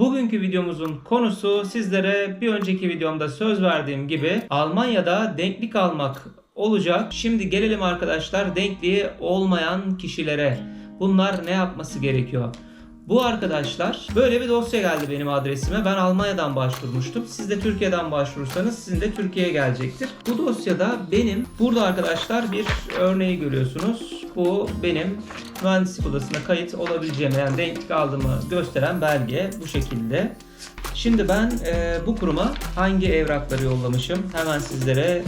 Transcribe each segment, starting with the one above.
Bugünkü videomuzun konusu sizlere bir önceki videomda söz verdiğim gibi Almanya'da denklik almak olacak. Şimdi gelelim arkadaşlar denkliği olmayan kişilere. Bunlar ne yapması gerekiyor? Bu arkadaşlar böyle bir dosya geldi benim adresime. Ben Almanya'dan başvurmuştum. Siz de Türkiye'den başvurursanız sizin de Türkiye'ye gelecektir. Bu dosyada benim burada arkadaşlar bir örneği görüyorsunuz. Bu benim mühendislik odasına kayıt olabileceğim yani denklik aldığımı gösteren belge bu şekilde. Şimdi ben e, bu kuruma hangi evrakları yollamışım hemen sizlere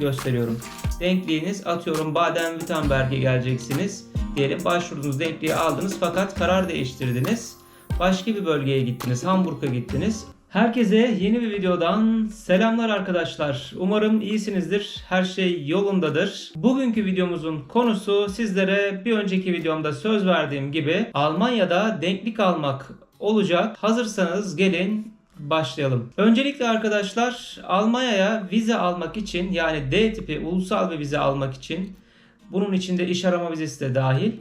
gösteriyorum. Denkliğiniz atıyorum Baden-Württemberg'e geleceksiniz. Diyelim başvurduğunuz denkliği aldınız fakat karar değiştirdiniz. Başka bir bölgeye gittiniz. Hamburg'a gittiniz. Herkese yeni bir videodan selamlar arkadaşlar. Umarım iyisinizdir. Her şey yolundadır. Bugünkü videomuzun konusu sizlere bir önceki videomda söz verdiğim gibi Almanya'da denklik almak olacak. Hazırsanız gelin başlayalım. Öncelikle arkadaşlar Almanya'ya vize almak için yani D tipi ulusal bir vize almak için bunun içinde iş arama vizesi de dahil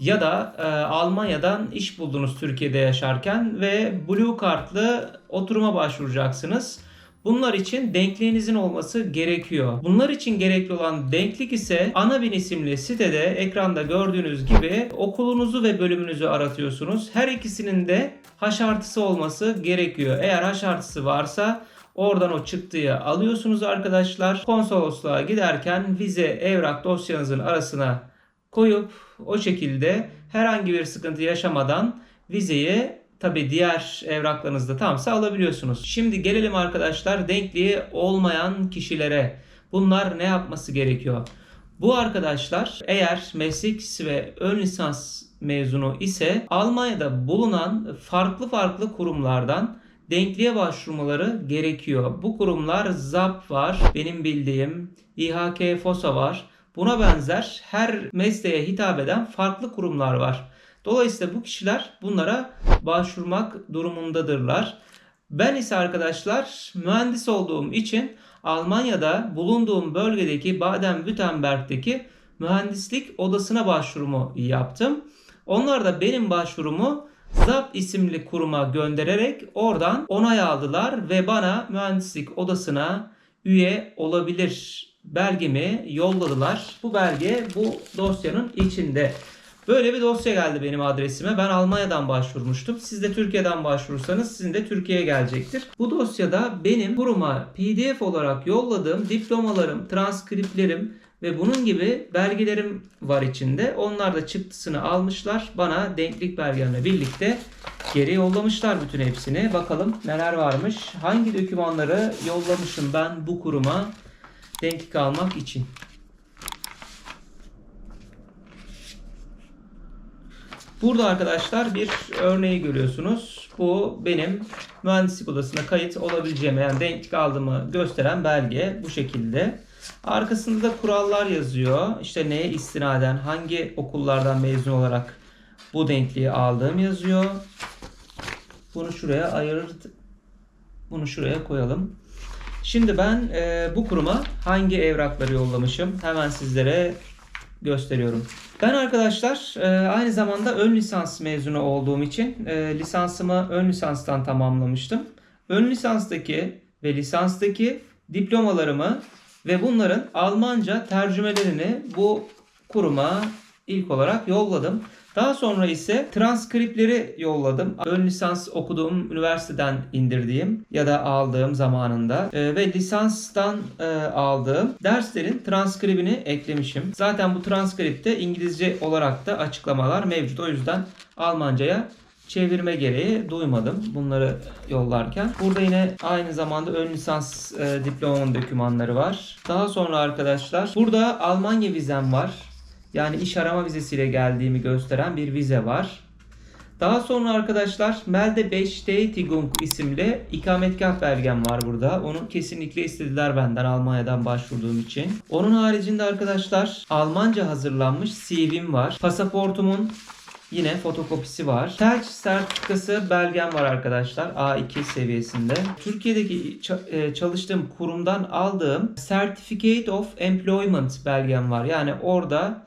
ya da e, Almanya'dan iş buldunuz Türkiye'de yaşarken ve Blue Card'lı oturuma başvuracaksınız. Bunlar için denkliğinizin olması gerekiyor. Bunlar için gerekli olan denklik ise Anabin isimli sitede ekranda gördüğünüz gibi okulunuzu ve bölümünüzü aratıyorsunuz. Her ikisinin de H artısı olması gerekiyor. Eğer H artısı varsa Oradan o çıktıyı alıyorsunuz arkadaşlar. Konsolosluğa giderken vize evrak dosyanızın arasına koyup o şekilde herhangi bir sıkıntı yaşamadan vizeyi tabi diğer evraklarınızda tamsa alabiliyorsunuz. Şimdi gelelim arkadaşlar denkliği olmayan kişilere. Bunlar ne yapması gerekiyor? Bu arkadaşlar eğer meslek ve ön lisans mezunu ise Almanya'da bulunan farklı farklı kurumlardan denkliğe başvurmaları gerekiyor. Bu kurumlar ZAP var, benim bildiğim İHK FOSA var. Buna benzer her mesleğe hitap eden farklı kurumlar var. Dolayısıyla bu kişiler bunlara başvurmak durumundadırlar. Ben ise arkadaşlar mühendis olduğum için Almanya'da bulunduğum bölgedeki Baden-Württemberg'deki mühendislik odasına başvurumu yaptım. Onlar da benim başvurumu ZAP isimli kuruma göndererek oradan onay aldılar ve bana mühendislik odasına üye olabilir belgemi yolladılar. Bu belge bu dosyanın içinde. Böyle bir dosya geldi benim adresime. Ben Almanya'dan başvurmuştum. Siz de Türkiye'den başvurursanız sizin de Türkiye'ye gelecektir. Bu dosyada benim kuruma PDF olarak yolladığım diplomalarım, transkriplerim ve bunun gibi belgelerim var içinde. Onlar da çıktısını almışlar. Bana denklik belgemle birlikte geri yollamışlar bütün hepsini. Bakalım neler varmış. Hangi dokümanları yollamışım ben bu kuruma denklik almak için. Burada arkadaşlar bir örneği görüyorsunuz. Bu benim mühendislik odasına kayıt olabileceğim yani denklik aldığımı gösteren belge bu şekilde. Arkasında da kurallar yazıyor. İşte neye istinaden hangi okullardan mezun olarak bu denkliği aldığım yazıyor. Bunu şuraya ayırt bunu şuraya koyalım. Şimdi ben e, bu kuruma hangi evrakları yollamışım hemen sizlere gösteriyorum. Ben arkadaşlar e, aynı zamanda ön lisans mezunu olduğum için e, lisansımı ön lisanstan tamamlamıştım. Ön lisanstaki ve lisanstaki diplomalarımı ve bunların Almanca tercümelerini bu kuruma ilk olarak yolladım. Daha sonra ise transkripleri yolladım. Ön lisans okuduğum üniversiteden indirdiğim ya da aldığım zamanında e, ve lisanstan e, aldığım derslerin transkribini eklemişim. Zaten bu transkripte İngilizce olarak da açıklamalar mevcut. O yüzden Almanca'ya çevirme gereği duymadım bunları yollarken. Burada yine aynı zamanda ön lisans e, diplomamın dokümanları var. Daha sonra arkadaşlar burada Almanya vizem var. Yani iş arama vizesiyle geldiğimi gösteren bir vize var. Daha sonra arkadaşlar Melde Bestätigung isimli ikametgah belgem var burada. Onu kesinlikle istediler benden Almanya'dan başvurduğum için. Onun haricinde arkadaşlar Almanca hazırlanmış CV'm var. Pasaportumun Yine fotokopisi var. Telç sertifikası belgem var arkadaşlar. A2 seviyesinde. Türkiye'deki e, çalıştığım kurumdan aldığım Certificate of Employment belgem var. Yani orada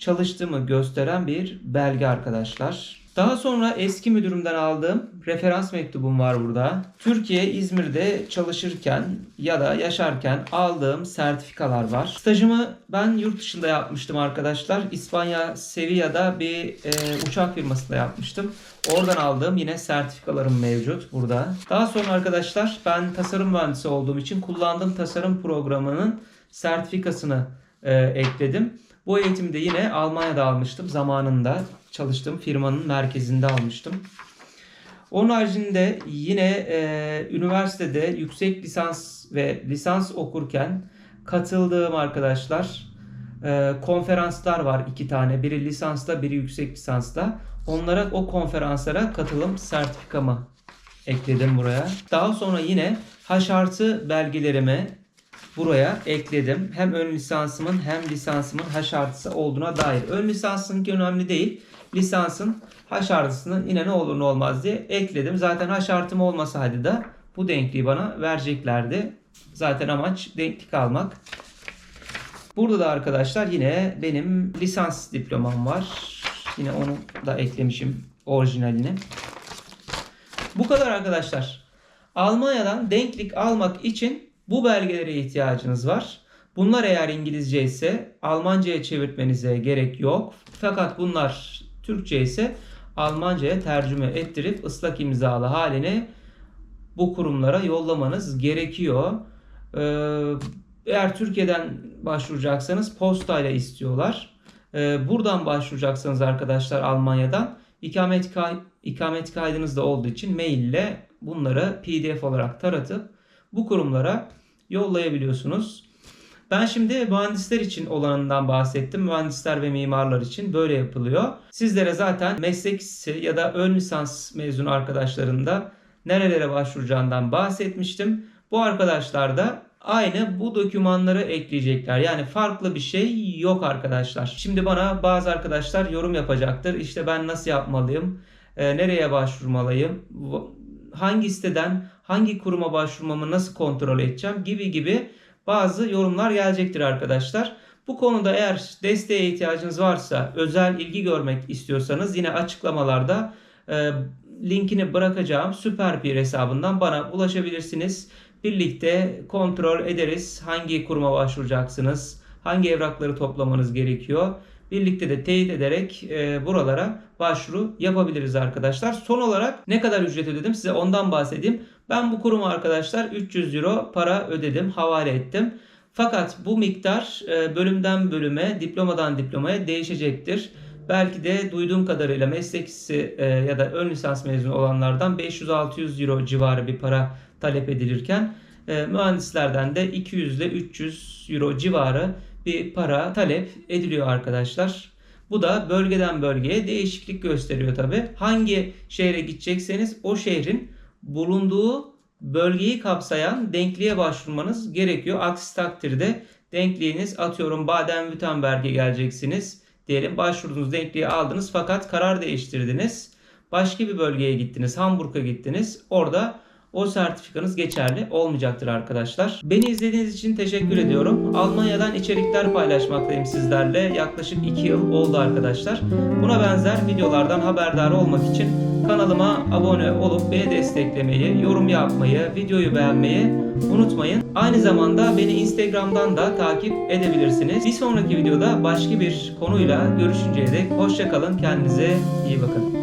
çalıştığımı gösteren bir belge arkadaşlar. Daha sonra eski müdürümden aldığım referans mektubum var burada. Türkiye, İzmir'de çalışırken ya da yaşarken aldığım sertifikalar var. Stajımı ben yurt dışında yapmıştım arkadaşlar. İspanya, Sevilla'da bir e, uçak firmasında yapmıştım. Oradan aldığım yine sertifikalarım mevcut burada. Daha sonra arkadaşlar ben tasarım mühendisi olduğum için kullandığım tasarım programının sertifikasını e, ekledim. Bu eğitimi de yine Almanya'da almıştım. Zamanında çalıştığım firmanın merkezinde almıştım. Onun haricinde yine e, üniversitede yüksek lisans ve lisans okurken katıldığım arkadaşlar e, konferanslar var iki tane. Biri lisansta, biri yüksek lisansta. Onlara o konferanslara katılım sertifikamı ekledim buraya. Daha sonra yine H artı belgelerimi buraya ekledim. Hem ön lisansımın hem lisansımın H artısı olduğuna dair. Ön lisansınki önemli değil. Lisansın H artısını yine ne olur ne olmaz diye ekledim. Zaten H artım olmasaydı da bu denkliği bana vereceklerdi. Zaten amaç denklik almak. Burada da arkadaşlar yine benim lisans diplomam var. Yine onu da eklemişim orijinalini. Bu kadar arkadaşlar. Almanya'dan denklik almak için bu belgelere ihtiyacınız var. Bunlar eğer İngilizce ise Almanca'ya çevirtmenize gerek yok. Fakat bunlar Türkçe ise Almanca'ya tercüme ettirip ıslak imzalı halini bu kurumlara yollamanız gerekiyor. Ee, eğer Türkiye'den başvuracaksanız postayla istiyorlar. Ee, buradan başvuracaksanız arkadaşlar Almanya'dan ikamet, kay ikamet kaydınız da olduğu için mail ile bunları pdf olarak taratıp bu kurumlara yollayabiliyorsunuz. Ben şimdi mühendisler için olanından bahsettim. Mühendisler ve mimarlar için böyle yapılıyor. Sizlere zaten meslek ya da ön lisans mezunu arkadaşların da nerelere başvuracağından bahsetmiştim. Bu arkadaşlar da aynı bu dokümanları ekleyecekler. Yani farklı bir şey yok arkadaşlar. Şimdi bana bazı arkadaşlar yorum yapacaktır. İşte ben nasıl yapmalıyım? Ee, nereye başvurmalıyım? Hangi siteden hangi kuruma başvurmamı nasıl kontrol edeceğim gibi gibi bazı yorumlar gelecektir arkadaşlar. Bu konuda eğer desteğe ihtiyacınız varsa, özel ilgi görmek istiyorsanız yine açıklamalarda e, linkini bırakacağım süper bir hesabından bana ulaşabilirsiniz. Birlikte kontrol ederiz hangi kuruma başvuracaksınız, hangi evrakları toplamanız gerekiyor. Birlikte de teyit ederek e, buralara başvuru yapabiliriz arkadaşlar. Son olarak ne kadar ücret ödedim size ondan bahsedeyim. Ben bu kuruma arkadaşlar 300 euro para ödedim, havale ettim. Fakat bu miktar e, bölümden bölüme, diplomadan diplomaya değişecektir. Belki de duyduğum kadarıyla meslek e, ya da ön lisans mezunu olanlardan 500-600 euro civarı bir para talep edilirken e, mühendislerden de 200 ile 300 euro civarı bir para talep ediliyor arkadaşlar. Bu da bölgeden bölgeye değişiklik gösteriyor tabi. Hangi şehre gidecekseniz o şehrin bulunduğu bölgeyi kapsayan denkliğe başvurmanız gerekiyor. Aksi takdirde denkliğiniz atıyorum Baden-Württemberg'e geleceksiniz. Diyelim başvurduğunuz denkliği aldınız fakat karar değiştirdiniz. Başka bir bölgeye gittiniz. Hamburg'a gittiniz. Orada o sertifikanız geçerli olmayacaktır arkadaşlar. Beni izlediğiniz için teşekkür ediyorum. Almanya'dan içerikler paylaşmaktayım sizlerle. Yaklaşık 2 yıl oldu arkadaşlar. Buna benzer videolardan haberdar olmak için kanalıma abone olup beni desteklemeyi, yorum yapmayı, videoyu beğenmeyi unutmayın. Aynı zamanda beni Instagram'dan da takip edebilirsiniz. Bir sonraki videoda başka bir konuyla görüşünceye dek hoşçakalın. Kendinize iyi bakın.